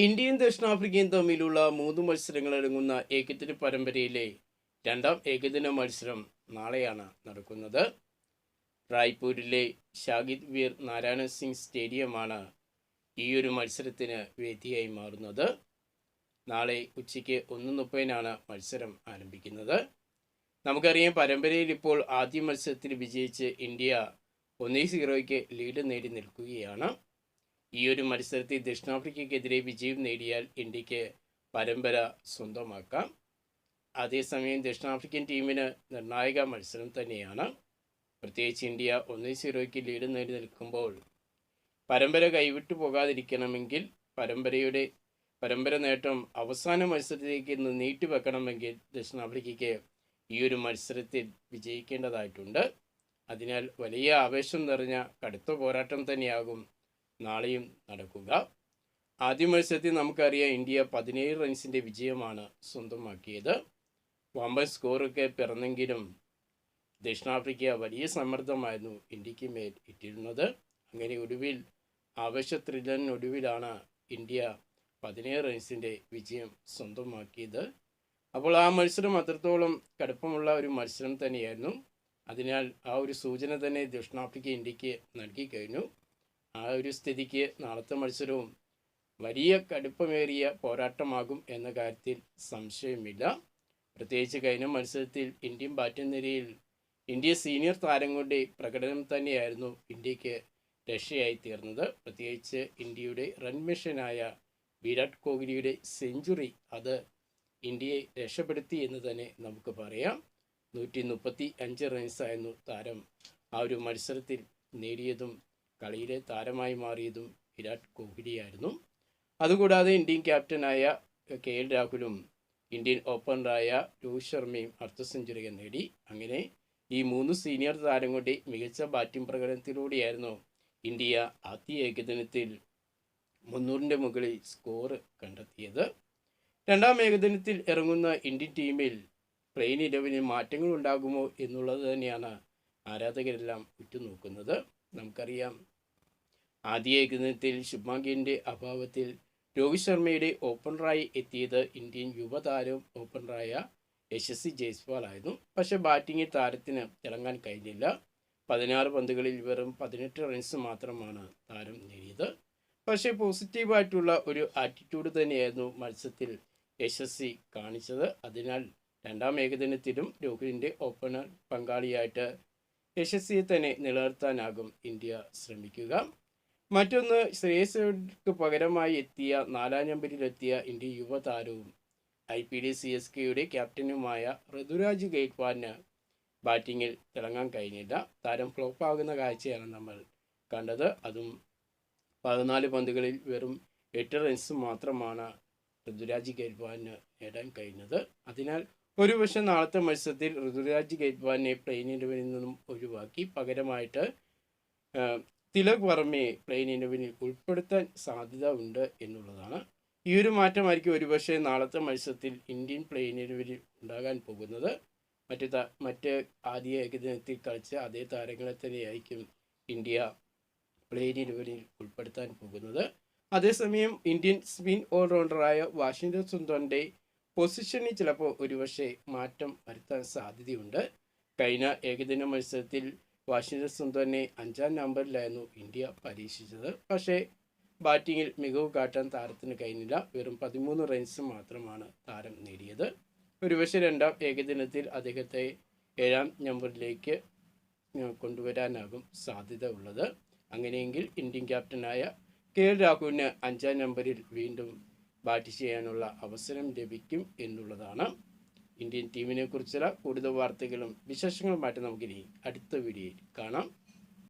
ഇന്ത്യയും ദക്ഷിണാഫ്രിക്കയും തമ്മിലുള്ള മൂന്ന് മത്സരങ്ങൾ അടങ്ങുന്ന ഏകദിന പരമ്പരയിലെ രണ്ടാം ഏകദിന മത്സരം നാളെയാണ് നടക്കുന്നത്. റായ്പൂരിലെ ഷാഹിദ് വീർ നാരായണ സിംഗ് സ്റ്റേഡിയമാണ് ഈ ഒരു മത്സരത്തിന് വേദിയായി മാറുന്നത്. നാളെ ഉച്ചയ്ക്ക് ഒന്ന് മുപ്പതിനാണ് മത്സരം ആരംഭിക്കുന്നത്. നമുക്കറിയാം പരമ്പരയിൽ ഇപ്പോൾ ആദ്യ മത്സരത്തിൽ വിജയിച്ച് ഇന്ത്യ ഒന്നേ സീറോയ്ക്ക് ലീഡ് നേടി നിൽക്കുകയാണ്. ഈ ഒരു മത്സരത്തിൽ ദക്ഷിണാഫ്രിക്കയ്ക്കെതിരെ വിജയം നേടിയാൽ ഇന്ത്യയ്ക്ക് പരമ്പര സ്വന്തമാക്കാം. അതേസമയം ദക്ഷിണാഫ്രിക്കൻ ടീമിന് നിർണായക മത്സരം തന്നെയാണ്. പ്രത്യേകിച്ച് ഇന്ത്യ ഒന്നേ സീറോയ്ക്ക് ലീഡ് നേടി നിൽക്കുമ്പോൾ പരമ്പര കൈവിട്ടു പോകാതിരിക്കണമെങ്കിൽ പരമ്പരയുടെ പരമ്പര നേട്ടം അവസാന മത്സരത്തിലേക്ക് ഇന്ന് നീട്ടിവെക്കണമെങ്കിൽ ദക്ഷിണാഫ്രിക്കയ്ക്ക് ഈ ഒരു മത്സരത്തിൽ വിജയിക്കേണ്ടതായിട്ടുണ്ട്. അതിനാൽ വലിയ ആവേശം നിറഞ്ഞ കടുത്ത പോരാട്ടം തന്നെയാകും നാളെയും നടക്കുക. ആദ്യ മത്സരത്തിൽ നമുക്കറിയാം ഇന്ത്യ പതിനേഴ് റൺസിന്റെ വിജയമാണ് സ്വന്തമാക്കിയത്. വമ്പൻ സ്കോറൊക്കെ പിറന്നെങ്കിലും ദക്ഷിണാഫ്രിക്ക വലിയ സമ്മർദ്ദമായിരുന്നു ഇന്ത്യയ്ക്ക് മേൽ ഇട്ടിരുന്നത്. അങ്ങനെ ഒടുവിൽ ആവേശത്രില്ലനൊടുവിലാണ് ഇന്ത്യ പതിനേഴ് റൺസിന്റെ വിജയം സ്വന്തമാക്കിയത്. അപ്പോൾ ആ മത്സരം അത്രത്തോളം കടുപ്പമുള്ള ഒരു മത്സരം തന്നെയായിരുന്നു. അതിനാൽ ആ ഒരു സൂചന തന്നെ ദക്ഷിണാഫ്രിക്ക ഇന്ത്യയ്ക്ക് നൽകി കഴിഞ്ഞു. ആ ഒരു സ്ഥിതിക്ക് നാളത്തെ മത്സരവും വലിയ കടുപ്പമേറിയ പോരാട്ടമാകും എന്ന കാര്യത്തിൽ സംശയമില്ല. പ്രത്യേകിച്ച് കഴിഞ്ഞ മത്സരത്തിൽ ഇന്ത്യൻ ബാറ്റിംഗ് നിരയിൽ ഇന്ത്യ സീനിയർ താരങ്ങളുടെ പ്രകടനം തന്നെയായിരുന്നു ഇന്ത്യയ്ക്ക് രക്ഷയായി തീർന്നത്. പ്രത്യേകിച്ച് ഇന്ത്യയുടെ റൺ മെഷീനായ വിരാട് കോഹ്ലിയുടെ സെഞ്ചുറി അത് ഇന്ത്യയെ രക്ഷപ്പെടുത്തി എന്ന് തന്നെ നമുക്ക് പറയാം. നൂറ്റി മുപ്പത്തി അഞ്ച് റൺസായിരുന്നു താരം ആ ഒരു മത്സരത്തിൽ നേടിയതും കളിയിലെ താരമായി മാറിയതും വിരാട് കോഹ്ലിയായിരുന്നു. അതുകൂടാതെ ഇന്ത്യൻ ക്യാപ്റ്റനായ കെ എൽ രാഹുലും ഇന്ത്യൻ ഓപ്പണറായ രോഹിത് ശർമ്മയും അർദ്ധ സെഞ്ചുറികൾ നേടി. അങ്ങനെ ഈ മൂന്ന് സീനിയർ താരങ്ങളുടെ മികച്ച ബാറ്റിംഗ് പ്രകടനത്തിലൂടെയായിരുന്നു ഇന്ത്യ ആദ്യ ഏകദിനത്തിൽ മുന്നൂറിന്റെ മുകളിൽ സ്കോർ കണ്ടെത്തിയത്. രണ്ടാം ഏകദിനത്തിൽ ഇറങ്ങുന്ന ഇന്ത്യൻ ടീമിൽ പ്ലെയിൻ ഇലവനിൽ മാറ്റങ്ങൾ ഉണ്ടാകുമോ എന്നുള്ളത് തന്നെയാണ് ആരാധകരെല്ലാം ഉറ്റുനോക്കുന്നത്. നമുക്കറിയാം. ആദ്യ ഏകദിനത്തിൽ ശുഭാങ്കിന്റെ അഭാവത്തിൽ രോഹിത് ശർമ്മയുടെ ഓപ്പണറായി എത്തിയത് ഇന്ത്യൻ യുവതാരം ഓപ്പണറായ യശസ്വി ജയ്സ്വാൾ ആയിരുന്നു. പക്ഷെ ബാറ്റിംഗ് താരത്തിന് തിളങ്ങാൻ കഴിഞ്ഞില്ല. പതിനാറ് പന്തുകളിൽ വെറും പതിനെട്ട് റൺസ് മാത്രമാണ് താരം നേടിയത്. പക്ഷേ പോസിറ്റീവായിട്ടുള്ള ഒരു ആറ്റിറ്റ്യൂഡ് തന്നെയായിരുന്നു മത്സരത്തിൽ യശസ്വി കാണിച്ചത്. അതിനാൽ രണ്ടാം ഏകദിനത്തിലും രോഹിതിന്റെ ഓപ്പണർ പങ്കാളിയായിട്ട് യശസ്വിയെ തന്നെ നിലനിർത്താനാകും ഇന്ത്യ ശ്രമിക്കുക. മറ്റൊന്ന് ശ്രേയസ്ക്ക് പകരമായി എത്തിയ നാലാം നമ്പരിലെത്തിയ Indian യുവതാരവും I P D C S കെയുടെ ക്യാപ്റ്റനുമായ ഋതുരാജ് ഗെയ്ക്വാഡിന് ബാറ്റിങ്ങിൽ തിളങ്ങാൻ കഴിഞ്ഞില്ല. താരം ഫ്ലോപ്പാകുന്ന കാഴ്ചയാണ് നമ്മൾ കണ്ടത്. അതും പതിനാല് പന്തുകളിൽ വെറും എട്ട് റൺസ് മാത്രമാണ് ഋതുരാജ് ഗെയ്ക്വാഡിന് നേടാൻ കഴിഞ്ഞത്. അതിനാൽ ഒരുപക്ഷെ നാളത്തെ മത്സരത്തിൽ ഋതുരാജ് ഗേറ്റ്വാനെ പ്ലെയിൻ ഇലവനിൽ നിന്നും ഒഴിവാക്കി. പകരമായിട്ട് തിലക് വർമ്മയെ പ്ലെയിൻ ഇലവനിൽ ഉൾപ്പെടുത്താൻ സാധ്യത ഉണ്ട് എന്നുള്ളതാണ്. ഈ ഒരു മാറ്റമായിരിക്കും ഒരുപക്ഷെ നാളത്തെ മത്സരത്തിൽ ഇന്ത്യൻ പ്ലെയിൻ ഇലവനിൽ ഉണ്ടാകാൻ പോകുന്നത്. മറ്റ് മറ്റ് ആദ്യ ഏകദിനത്തിൽ കളിച്ച അതേ താരങ്ങളെ തന്നെയായിരിക്കും ഇന്ത്യ പ്ലെയിൻ ഇലവനിൽ ഉൾപ്പെടുത്താൻ പോകുന്നത്. അതേസമയം ഇന്ത്യൻ സ്പിൻ ഓൾറൗണ്ടറായ വാഷിംഗ്ടൺ സുന്ദറിന്റെ പൊസിഷനിൽ ചിലപ്പോൾ ഒരുപക്ഷെ മാറ്റം വരുത്താൻ സാധ്യതയുണ്ട്. കഴിഞ്ഞ ഏകദിന മത്സരത്തിൽ വാഷിംഗ്ടൺ സുന്ദറിനെ അഞ്ചാം നമ്പറിലായിരുന്നു ഇന്ത്യ പരീക്ഷിച്ചത്. പക്ഷേ ബാറ്റിങ്ങിൽ മികവ് കാട്ടാൻ താരത്തിന് കഴിഞ്ഞില്ല. വെറും പതിമൂന്ന് റൺസ് മാത്രമാണ് താരം നേടിയത്. ഒരുപക്ഷെ രണ്ടാം ഏകദിനത്തിൽ അദ്ദേഹത്തെ ഏഴാം നമ്പറിലേക്ക് കൊണ്ടുവരാനാകും സാധ്യത ഉള്ളത്. അങ്ങനെയെങ്കിൽ ഇന്ത്യൻ ക്യാപ്റ്റനായ കെ എൽ രാഹുലിന് അഞ്ചാം നമ്പറിൽ വീണ്ടും ബാറ്റ് ചെയ്യാനുള്ള അവസരം ലഭിക്കും എന്നുള്ളതാണ്. ഇന്ത്യൻ ടീമിനെ കുറിച്ചുള്ള കൂടുതൽ വാർത്തകളും വിശേഷങ്ങളുമായിട്ട് നമുക്കിനി അടുത്ത വീഡിയോയിൽ കാണാം.